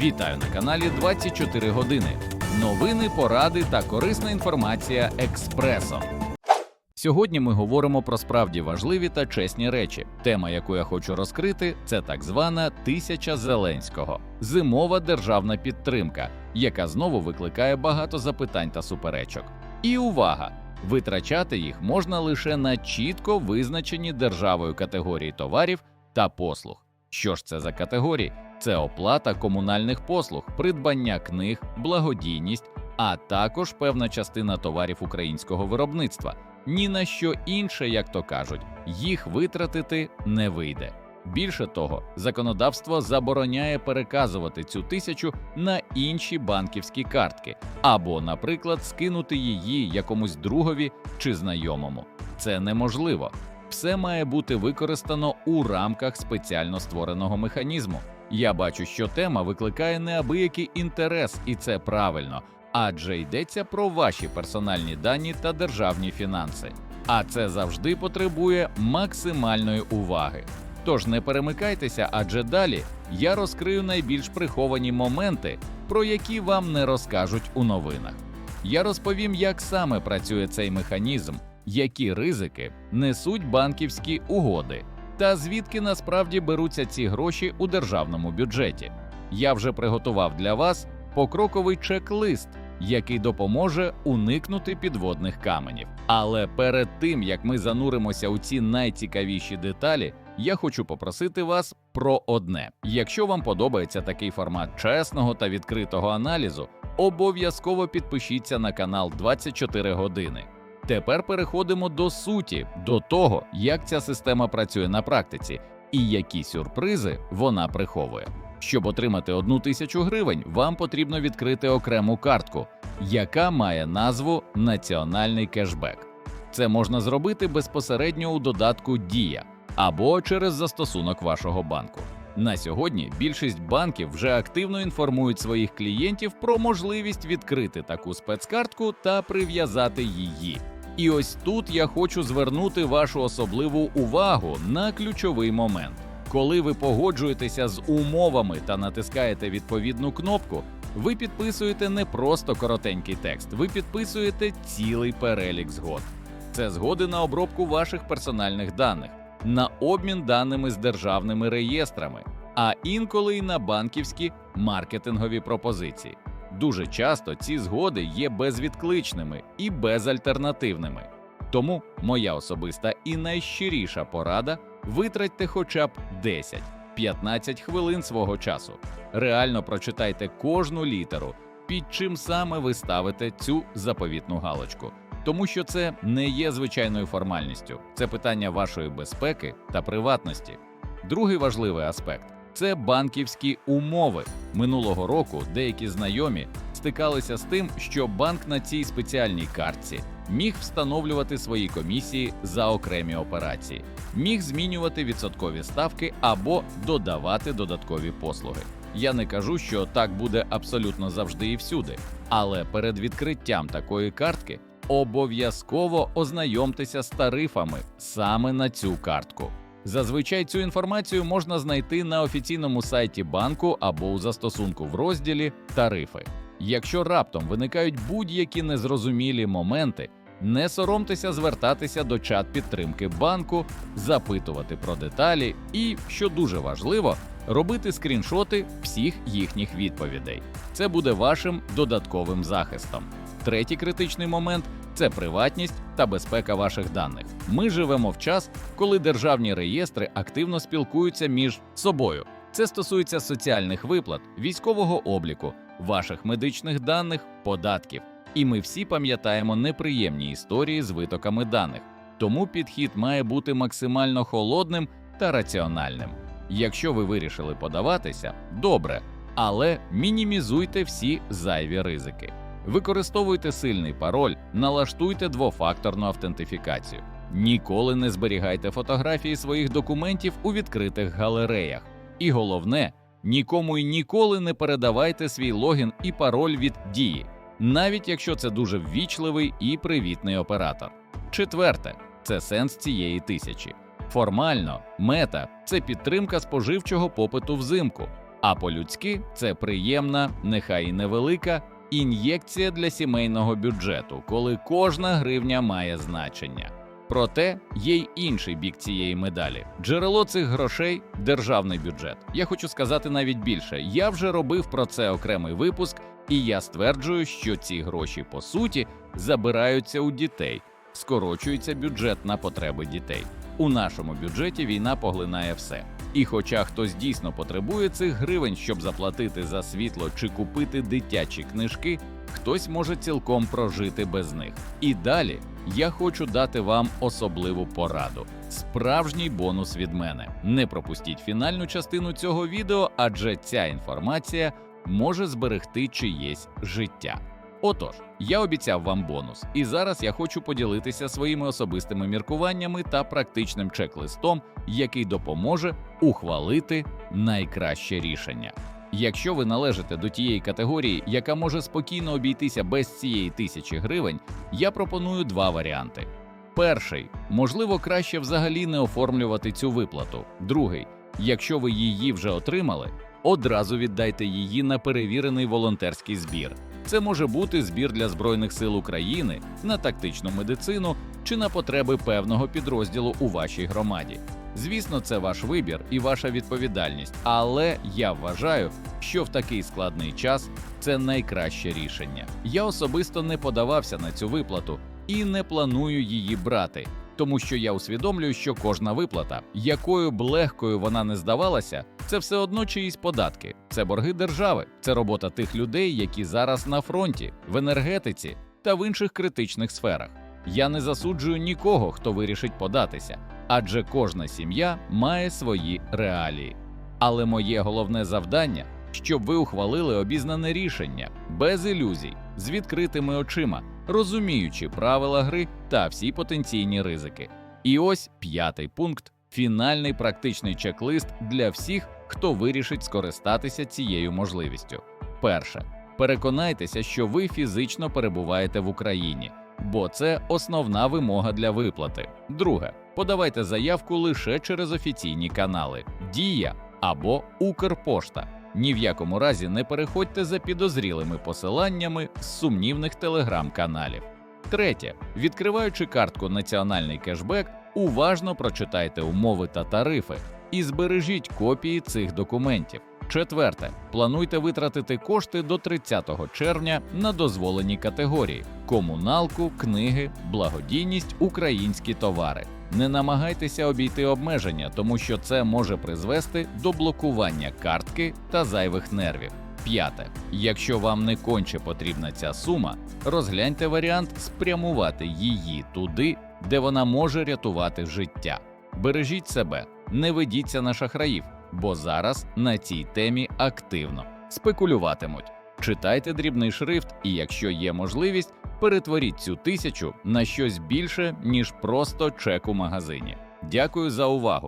Вітаю на каналі 24 години. Новини, поради та корисна інформація експресом. Сьогодні ми говоримо про справді важливі та чесні речі. Тема, яку я хочу розкрити, це так звана тисяча Зеленського зимова державна підтримка, яка знову викликає багато запитань та суперечок. І увага! Витрачати їх можна лише на чітко визначені державою категорії товарів та послуг. Що ж це за категорії? Це оплата комунальних послуг, придбання книг, благодійність, а також певна частина товарів українського виробництва. Ні на що інше, як то кажуть, їх витратити не вийде. Більше того, законодавство забороняє переказувати цю тисячу на інші банківські картки або, наприклад, скинути її якомусь другові чи знайомому. Це неможливо. Все має бути використано у рамках спеціально створеного механізму. Я бачу, що тема викликає неабиякий інтерес, і це правильно, адже йдеться про ваші персональні дані та державні фінанси. А це завжди потребує максимальної уваги. Тож не перемикайтеся, адже далі я розкрию найбільш приховані моменти, про які вам не розкажуть у новинах. Я розповім, як саме працює цей механізм, які ризики несуть банківські угоди, та звідки насправді беруться ці гроші у державному бюджеті. Я вже приготував для вас покроковий чек-лист, який допоможе уникнути підводних каменів. Але перед тим як ми зануримося у ці найцікавіші деталі, я хочу попросити вас про одне: якщо вам подобається такий формат чесного та відкритого аналізу, обов'язково підпишіться на канал 24 години. Тепер переходимо до суті, до того, як ця система працює на практиці і які сюрпризи вона приховує. Щоб отримати одну тисячу гривень, вам потрібно відкрити окрему картку, яка має назву Національний кешбек. Це можна зробити безпосередньо у додатку Дія або через застосунок вашого банку. На сьогодні більшість банків вже активно інформують своїх клієнтів про можливість відкрити таку спецкартку та прив'язати її. І ось тут я хочу звернути вашу особливу увагу на ключовий момент. Коли ви погоджуєтеся з умовами та натискаєте відповідну кнопку, ви підписуєте не просто коротенький текст, ви підписуєте цілий перелік згод. Це згоди на обробку ваших персональних даних, на обмін даними з державними реєстрами, а інколи й на банківські маркетингові пропозиції. Дуже часто ці згоди є безвідкличними і безальтернативними. Тому моя особиста і найщиріша порада витратьте хоча б 10-15 хвилин свого часу. Реально прочитайте кожну літеру, під чим саме ви ставите цю заповітну галочку. Тому що це не є звичайною формальністю, це питання вашої безпеки та приватності. Другий важливий аспект це банківські умови. Минулого року деякі знайомі стикалися з тим, що банк на цій спеціальній картці міг встановлювати свої комісії за окремі операції, міг змінювати відсоткові ставки або додавати додаткові послуги. Я не кажу, що так буде абсолютно завжди і всюди, але перед відкриттям такої картки обов'язково ознайомтеся з тарифами саме на цю картку. Зазвичай цю інформацію можна знайти на офіційному сайті банку або у застосунку в розділі Тарифи. Якщо раптом виникають будь-які незрозумілі моменти, не соромтеся звертатися до чат підтримки банку, запитувати про деталі і, що дуже важливо, робити скріншоти всіх їхніх відповідей. Це буде вашим додатковим захистом. Третій критичний момент це приватність та безпека ваших даних. Ми живемо в час, коли державні реєстри активно спілкуються між собою. Це стосується соціальних виплат, військового обліку, ваших медичних даних, податків. І ми всі пам'ятаємо неприємні історії з витоками даних. Тому підхід має бути максимально холодним та раціональним. Якщо ви вирішили подаватися, добре, але мінімізуйте всі зайві ризики. Використовуйте сильний пароль, налаштуйте двофакторну автентифікацію. Ніколи не зберігайте фотографії своїх документів у відкритих галереях. І головне, нікому й ніколи не передавайте свій логін і пароль від дії, навіть якщо це дуже ввічливий і привітний оператор. Четверте це сенс цієї тисячі. Формально, мета це підтримка споживчого попиту взимку. А по-людськи це приємна, нехай і невелика, ін'єкція для сімейного бюджету, коли кожна гривня має значення. Проте є й інший бік цієї медалі. Джерело цих грошей державний бюджет. Я хочу сказати навіть більше. Я вже робив про це окремий випуск, і я стверджую, що ці гроші по суті забираються у дітей, скорочується бюджет на потреби дітей. У нашому бюджеті війна поглинає все. І хоча хтось дійсно потребує цих гривень, щоб заплатити за світло чи купити дитячі книжки, хтось може цілком прожити без них. І далі я хочу дати вам особливу пораду. Справжній бонус від мене. Не пропустіть фінальну частину цього відео, адже ця інформація може зберегти чиєсь життя. Отож, я обіцяв вам бонус, і зараз я хочу поділитися своїми особистими міркуваннями та практичним чек-листом, який допоможе ухвалити найкраще рішення. Якщо ви належите до тієї категорії, яка може спокійно обійтися без цієї тисячі гривень, я пропоную два варіанти. Перший можливо краще взагалі не оформлювати цю виплату. Другий, якщо ви її вже отримали, одразу віддайте її на перевірений волонтерський збір. Це може бути збір для Збройних сил України на тактичну медицину чи на потреби певного підрозділу у вашій громаді. Звісно, це ваш вибір і ваша відповідальність, але я вважаю, що в такий складний час це найкраще рішення. Я особисто не подавався на цю виплату і не планую її брати, тому що я усвідомлюю, що кожна виплата, якою б легкою вона не здавалася, це все одно чиїсь податки, це борги держави, це робота тих людей, які зараз на фронті, в енергетиці та в інших критичних сферах. Я не засуджую нікого, хто вирішить податися, адже кожна сім'я має свої реалії. Але моє головне завдання, щоб ви ухвалили обізнане рішення без ілюзій, з відкритими очима, розуміючи правила гри та всі потенційні ризики. І ось п'ятий пункт фінальний практичний чек-лист для всіх, хто вирішить скористатися цією можливістю. Перше, переконайтеся, що ви фізично перебуваєте в Україні, бо це основна вимога для виплати. Друге, подавайте заявку лише через офіційні канали Дія або Укрпошта. Ні в якому разі не переходьте за підозрілими посиланнями з сумнівних телеграм-каналів. Третє, відкриваючи картку Національний кешбек, уважно прочитайте умови та тарифи і збережіть копії цих документів. Четверте, плануйте витратити кошти до 30 червня на дозволені категорії: комуналку, книги, благодійність, українські товари. Не намагайтеся обійти обмеження, тому що це може призвести до блокування картки та зайвих нервів. П'яте, якщо вам не конче потрібна ця сума, розгляньте варіант спрямувати її туди, де вона може рятувати життя. Бережіть себе, не ведіться на шахраїв, бо зараз на цій темі активно спекулюватимуть. Читайте дрібний шрифт, і якщо є можливість, перетворіть цю тисячу на щось більше, ніж просто чек у магазині. Дякую за увагу!